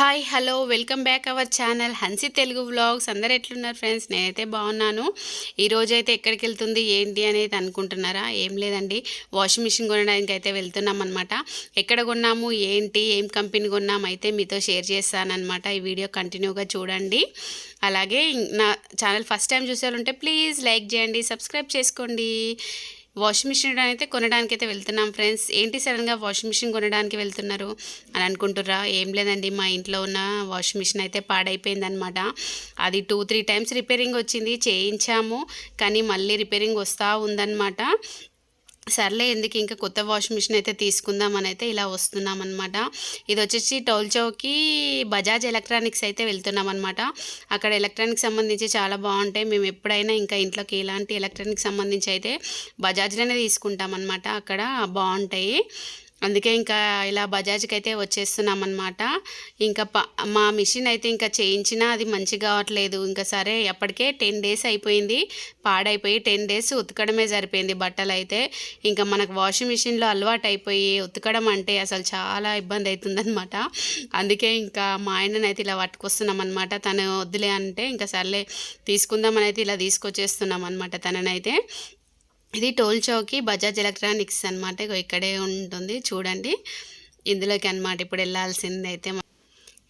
Hi hello welcome back our channel Hansi Telugu vlogs. అందరు ఎట్లున్నారు friends? నేనైతే బాగున్నాను. ఈరోజు అయితే ఎక్కడికి వెళ్తుంది ఏంటి అనేది అనుకుంటున్నారా? ఏం లేదండి. వాషింగ్ మిషన్ కొనడానికి అయితే వెళ్తున్నాం అనమాట ఎక్కడ కొన్నాము ఏంటి ఏం కంపెనీ కొన్నాము అయితే మీతో షేర్ చేస్తానమాట ఈ వీడియో కంటిన్యూగా చూడండి. అలాగే నా ఛానల్ ఫస్ట్ టైం చూసేవాళ్ళుంటే ప్లీజ్ లైక్ చేయండి సబ్స్క్రైబ్ చేసుకోండి. వాషింగ్ మిషన్ అయితే కొనడానికి అయితే వెళ్తున్నాం ఫ్రెండ్స్. ఏంటి సడన్గా వాషింగ్ మిషన్ కొనడానికి వెళ్తున్నారు అని అనుకుంటుర్రా? ఏం లేదండి మా ఇంట్లో ఉన్న వాషింగ్ మిషన్ అయితే పాడైపోయిందనమాట అది టూ త్రీ టైమ్స్ రిపేరింగ్ వచ్చింది చేయించాము కానీ మళ్ళీ రిపేరింగ్ వస్తూ ఉందన్నమాట. సర్లే ఎందుకు ఇంకా కొత్త వాషింగ్ మిషన్ అయితే తీసుకుందామని అయితే ఇలా వస్తున్నాం అనమాట ఇది వచ్చేసి టోల్చౌకి బజాజ్ ఎలక్ట్రానిక్స్ అయితే వెళ్తున్నాం అనమాట అక్కడ ఎలక్ట్రానిక్స్ సంబంధించి చాలా బాగుంటాయి. మేము ఎప్పుడైనా ఇంకా ఇంట్లోకి ఎలాంటి ఎలక్ట్రానిక్ సంబంధించి అయితే బజాజ్లోనే తీసుకుంటాం అనమాట అక్కడ బాగుంటాయి. అందుకే ఇంకా ఇలా బజాజ్కి అయితే వచ్చేస్తున్నాం అనమాట ఇంకా మా మిషన్ అయితే ఇంకా చేయించినా అది మంచిగా కావట్లేదు. ఇంకా సరే అప్పటికే టెన్ డేస్ అయిపోయింది. పాడైపోయి టెన్ డేస్ ఉతకడమే సరిపోయింది బట్టలు అయితే ఇంకా మనకు వాషింగ్ మిషన్లో అలవాటు అయిపోయి ఉతకడం అంటే అసలు చాలా ఇబ్బంది అవుతుందన్నమాట అందుకే ఇంకా మా ఆయననైతే ఇలా పట్టుకొస్తున్నాం అనమాట తను వద్దులే అంటే ఇంకా సర్లే తీసుకుందామని అయితే ఇలా తీసుకొచ్చేస్తున్నాం అనమాట తననైతే. ఇది టోల్ చౌకి బజాజ్ ఎలక్ట్రానిక్స్ అనమాట ఇక్కడే ఉంటుంది. చూడండి. ఇందులోకి అనమాట ఇప్పుడు వెళ్ళాల్సింది అయితే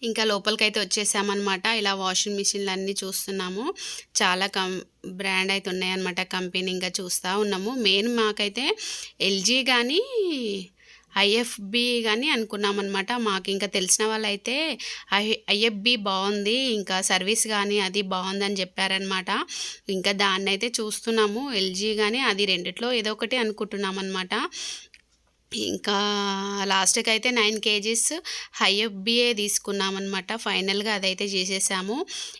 ఇంకా లోపలికి అయితే వచ్చేసామన్నమాట. ఇలా వాషింగ్ మిషన్లు అన్నీ చూస్తున్నాము. చాలా కం బ్రాండ్ అయితే ఉన్నాయన్నమాట. కంపెనీ ఇంకా చూస్తూ ఉన్నాము. మెయిన్ మాకైతే ఎల్జీ కానీ ఐఎఫ్బి కానీ అనుకున్నామన్నమాట. మాకు ఇంకా తెలిసిన వాళ్ళైతే ఐ ఐఎఫ్బి బాగుంది ఇంకా సర్వీస్ కానీ అది బాగుందని చెప్పారనమాట ఇంకా దాన్ని అయితే చూస్తున్నాము ఎల్జీ కానీ అది రెండిట్లో ఏదో ఒకటి అనుకుంటున్నాం అనమాట ఇంకా లాస్ట్కి అయితే నైన్ కేజీస్ హైఎఫ్బిఏ తీసుకున్నాం అనమాట ఫైనల్గా అదైతే చేసేసాము.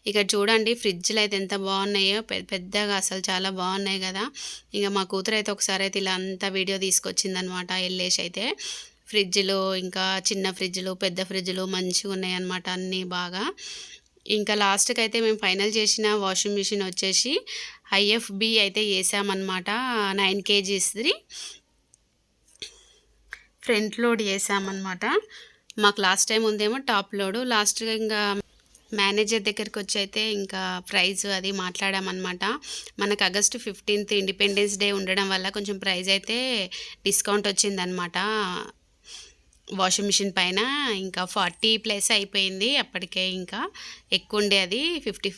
ఇక్కడ చూడండి ఫ్రిడ్జ్లు అయితే ఎంత బాగున్నాయో పెద్ద పెద్దగా అసలు చాలా బాగున్నాయి కదా. ఇంకా మా కూతురు అయితే ఒకసారి అయితే ఇలా అంతా వీడియో తీసుకొచ్చిందనమాట వెళ్ళేసి అయితే. ఫ్రిడ్జ్లు ఇంకా చిన్న ఫ్రిడ్జ్లు పెద్ద ఫ్రిడ్జ్లు మంచిగా ఉన్నాయి అనమాట అన్నీ బాగా. ఇంకా లాస్ట్కి అయితే మేము ఫైనల్ చేసిన వాషింగ్ మిషన్ వచ్చేసి ఐఎఫ్బి అయితే వేసామన్నమాట నైన్ కేజీస్ది. ఫ్రంట్ లోడ్ చేసామన్నమాట. మాకు లాస్ట్ టైం ఉందేమో టాప్ లోడు. లాస్ట్ ఇంకా మేనేజర్ దగ్గరికి వచ్చి అయితే ఇంకా ప్రైజ్ అది మాట్లాడామన్నమాట. మనకు ఆగస్టు ఫిఫ్టీన్త్ ఇండిపెండెన్స్ డే ఉండడం వల్ల కొంచెం ప్రైజ్ అయితే డిస్కౌంట్ వచ్చిందనమాట వాషింగ్ మిషన్ పైన ఇంకా ఫార్టీ ప్లస్ అయిపోయింది అప్పటికే ఇంకా. ఎక్కువ ఉండే అది fifty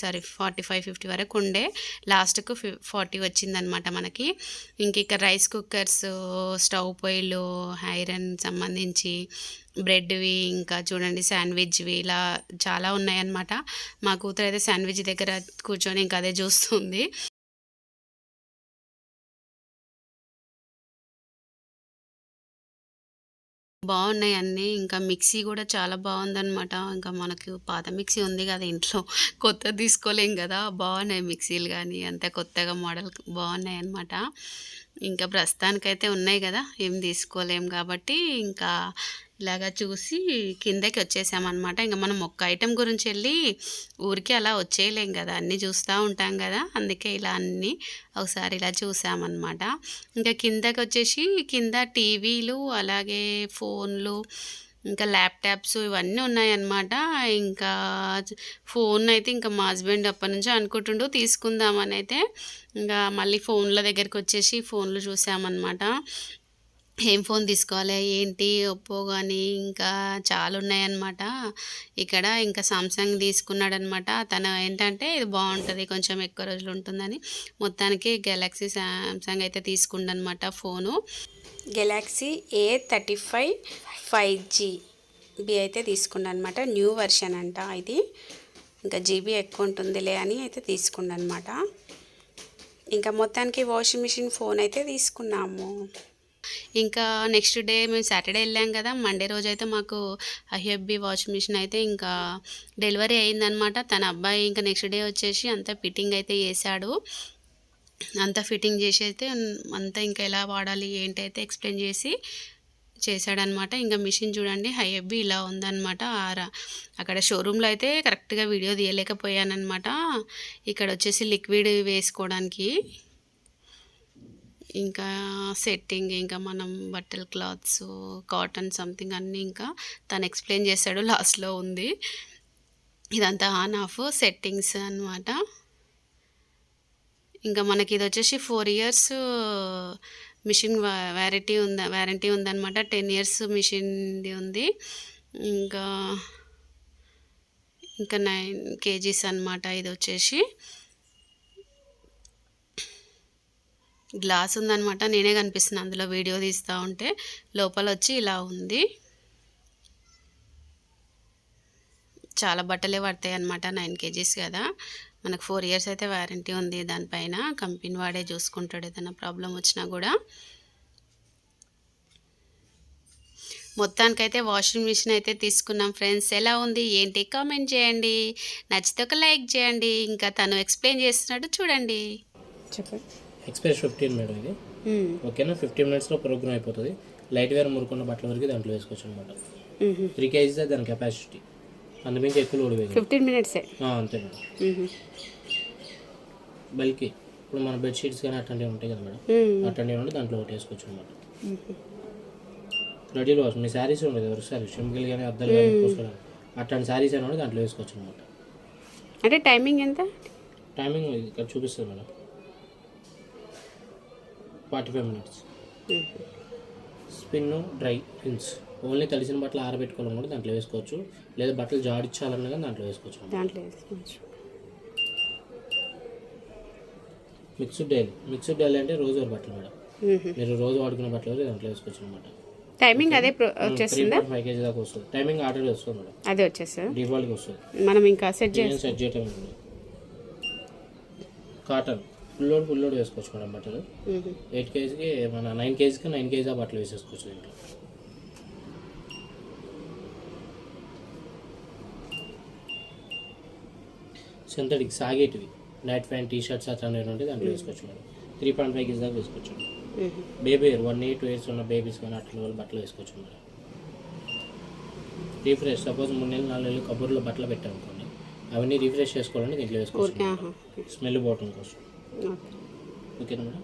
sorry forty five fifty వరకు ఉండే. లాస్ట్కు ఫి ఫార్టీ వచ్చిందనమాట మనకి. ఇంక ఇక్కడ రైస్ కుక్కర్స్ స్టవ్ పొయ్యిలు ఐరన్ సంబంధించి బ్రెడ్వి ఇంకా చూడండి శాండ్విచ్వి ఇలా చాలా ఉన్నాయన్నమాట. మా కూతురు అయితే శాండ్విచ్ దగ్గర కూర్చొని ఇంకా అదే చూస్తుంది. బాగున్నాయి అన్నీ. ఇంకా మిక్సీ కూడా చాలా బాగుందన్నమాట. ఇంకా మనకు పాత మిక్సీ ఉంది కదా ఇంట్లో. కొత్త తీసుకోలేం కదా. బాగున్నాయి మిక్సీలు కానీ అంత కొత్తగా మోడల్ బాగున్నాయి అన్నమాట. ఇంకా ప్రస్తుతానికైతే ఉన్నాయి కదా. ఏం తీసుకోలేం కాబట్టి ఇంకా ఇలాగా చూసి కిందకి వచ్చేసామన్నమాట. ఇంకా మనం ఒక్క ఐటెం గురించి వెళ్ళి ఊరికి అలా వచ్చేయలేం కదా. అన్నీ చూస్తూ ఉంటాం కదా. అందుకే ఇలా అన్నీ ఒకసారి ఇలా చూసామన్నమాట. ఇంకా కిందకి వచ్చేసి కింద టీవీలు అలాగే ఫోన్లు ఇంకా ల్యాప్టాప్స్ ఇవన్నీ ఉన్నాయన్నమాట. ఇంకా ఫోన్ అయితే ఇంకా మా హస్బెండ్ అప్పటి నుంచి అనుకుంటుండు తీసుకుందామని అయితే ఇంకా మళ్ళీ ఫోన్ల దగ్గరికి వచ్చేసి ఫోన్లు చూసామన్నమాట. ఏం ఫోన్ తీసుకోవాలి? ఏంటి? ఒప్పో కానీ ఇంకా చాలా ఉన్నాయన్నమాట. ఇక్కడ ఇంకా సామ్సంగ్ తీసుకున్నాడనమాట తను ఏంటంటే ఇది బాగుంటుంది కొంచెం ఎక్కువ రోజులు ఉంటుందని. మొత్తానికి గెలాక్సీ సామ్సంగ్ అయితే తీసుకుండనమాట phone. Galaxy A thirty five five G B అయితే తీసుకుండనమాట న్యూ వెర్షన్ అంట ఇది. ఇంకా జీబీ ఎక్కువ ఉంటుందిలే అని అయితే తీసుకుండనమాట ఇంకా మొత్తానికి వాషింగ్ మిషన్ ఫోన్ అయితే తీసుకున్నాము. ఇంకా నెక్స్ట్ డే మేము సాటర్డే వెళ్ళాం కదా మండే రోజు అయితే మాకు ఐఎఫ్బి వాషింగ్ మిషన్ అయితే ఇంకా డెలివరీ అయిందనమాట తన అబ్బాయి ఇంకా నెక్స్ట్ డే వచ్చేసి అంతా ఫిట్టింగ్ అయితే చేశాడు. అంతా ఫిట్టింగ్ చేసి అయితే అంతా ఇంకా ఎలా వాడాలి ఏంటి అయితే ఎక్స్ప్లెయిన్ చేసి చేశాడనమాట ఇంకా మిషన్ చూడండి హైఎబ్బి ఇలా ఉందన్నమాట. ఆరా అక్కడ షోరూంలో అయితే కరెక్ట్గా వీడియో తీయలేకపోయానమాట ఇక్కడ వచ్చేసి లిక్విడ్ వేసుకోవడానికి. ఇంకా సెట్టింగ్ ఇంకా మనం బట్టల క్లాత్స్ కాటన్ సంథింగ్ అన్నీ ఇంకా తను ఎక్స్ప్లెయిన్ చేశాడు లాస్ట్లో ఉంది. ఇదంతా ఆన్ ఆఫ్ సెట్టింగ్స్ అన్నమాట. ఇంకా మనకి ఇది వచ్చేసి ఫోర్ ఇయర్స్ మిషన్ వ్యారంటీ ఉంది వ్యారంటీ ఉందన్నమాట. టెన్ ఇయర్స్ మిషన్ది ఉంది. ఇంకా ఇంకా నైన్ కేజీస్ అన్నమాట ఇది వచ్చేసి. గ్లాస్ ఉందనమాట నేనే కనిపిస్తుంది అందులో వీడియో తీస్తూ ఉంటే లోపల వచ్చి ఇలా ఉంది. చాలా బట్టలే పడతాయి అనమాట నైన్ కేజీస్ కదా. మనకు ఫోర్ ఇయర్స్ అయితే వారంటీ ఉంది దానిపైన. కంపెనీ వాడే చూసుకుంటాడు ఏదైనా ప్రాబ్లం వచ్చినా కూడా. మొత్తానికైతే వాషింగ్ మిషన్ అయితే తీసుకున్నాం ఫ్రెండ్స్. ఎలా ఉంది? ఏంటి? కామెంట్ చేయండి. నచ్చితే ఒక లైక్ చేయండి. ఇంకా తను ఎక్స్ప్లెయిన్ చేస్తున్నాడు చూడండి. చెప్పండి. ఎక్స్ప్రెస్ ఫిఫ్టీన్ మేడం ఇది. ఓకేనా? ఫిఫ్టీన్ మినిట్స్లో ప్రోగ్రామ్ అయిపోతుంది. లైట్ వేర్ మురుకున్న బట్టల వరకు దాంట్లో వేసుకోవచ్చు అనమాట త్రీ కేజీస్ దాని కెపాసిటీ అందుమించి ఎక్కువ లోడ్ వేయగలం ఫిఫ్టీన్ మినిట్సే. అంతే మేడం. బల్కి ఇప్పుడు మన బెడ్షీట్స్ కానీ అట్లాంటివి ఉంటాయి కదా మేడం. అట్లాంటివి ఉంటే దాంట్లో ఒకటి వేసుకోవచ్చు అనమాట రెడీ వాష్ మీ శారీస్ ఉండదు ఎవరు సారీ షింగిల్ కానీ అద్దాలు కానీ పూసుకోవడానికి అట్లాంటి శారీస్ ఉంటే దాంట్లో వేసుకోవచ్చు అనమాట అంటే టైమింగ్ ఎంత? టైమింగ్ ఇక్కడ చూపిస్తుంది madam. Forty five minutes. Spin dry pins only తడిసిన బట్టలు ఆరబెట్టుకోవడం కూడా దాంట్లో వేసుకోవచ్చు. లేదా బట్టలు జాడిచ్చాలన్నా కానీ దాంట్లో వేసుకోవచ్చు. దాంట్లో వేసుకోవచ్చు. Mixed daily. మిక్స్డ్ డైలీ అంటే రోజు వారి బట్టలు మేడం. మీరు రోజు వాడుకునే బట్టలు దాంట్లో వేసుకోవచ్చు అనమాట టైమింగ్ అదే వచ్చేస్తుందా? ఫైవ్ కేజీ దాకా వస్తుంది. టైమింగ్ ఆర్డర్ వస్తుంది మేడం. అదే వచ్చేస్తుందా? డిఫాల్ట్గా వస్తుంది. మనం ఇంకా సెట్ చేసి సెట్ చేయటం. Cotton. Full load full load వేసుకోవచ్చు మేడం బట్టలు. ఎయిట్ కేజీకి మన నైన్ కేజీకి నైన్ కేజీ ఆ బట్టలు వేసేసుకోవచ్చు దీంట్లో. సింథటిక్ సాగేటివి. నైట్ ప్యాంట్ టీ షర్ట్స్ అట్లాంటివి ఉంటే దాంట్లో వేసుకోవచ్చు madam three point five KG దాకా వేసుకోవచ్చు baby year one eight years ఉన్న బేబీస్ కానీ అట్లా వాళ్ళు బట్టలు వేసుకోవచ్చు మేడం రీఫ్రెష్ సపోజ్ మూడు నెలలు నాలుగు నెలలు కబుర్లో బట్టలు పెట్టామనుకోండి అవన్నీ రీఫ్రెష్ చేసుకోవాలని దీంట్లో వేసుకోవచ్చు. స్మెల్ పోవటం కోసం. ఓకేనా మేడం?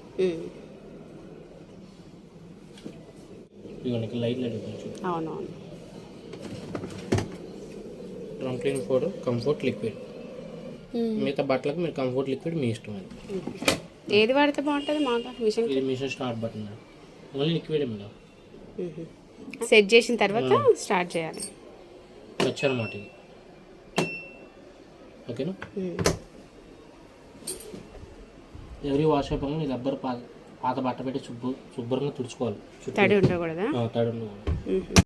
ఇక్కడ లైట్ లైట్ కొంచెం అవునవును. ట్రంక్లీన్ ఫోర్ కంఫర్ట్ లిక్విడ్. మిగతా బట్టలకు మీరు కంఫర్ట్ లిక్విడ్ మీ ఇష్టం అది. ఏది వాడితే బాగుంటుంది మాకు? మిషన్ ఇది machine start button madam. Only liquid madam. Set చేసిన తర్వాత స్టార్ట్ చేయాలి. టచ్ అనమాట ఇది. ఓకేనా. ఎవరి వాష్ అయిపోయినా ఈ రబ్బర్ పాత పాత బట్ట పెట్టి శుభ్ర శుభ్రంగా తుడుచుకోవాలి. తడి ఉండకూడదా తడి ఉండకూడదు.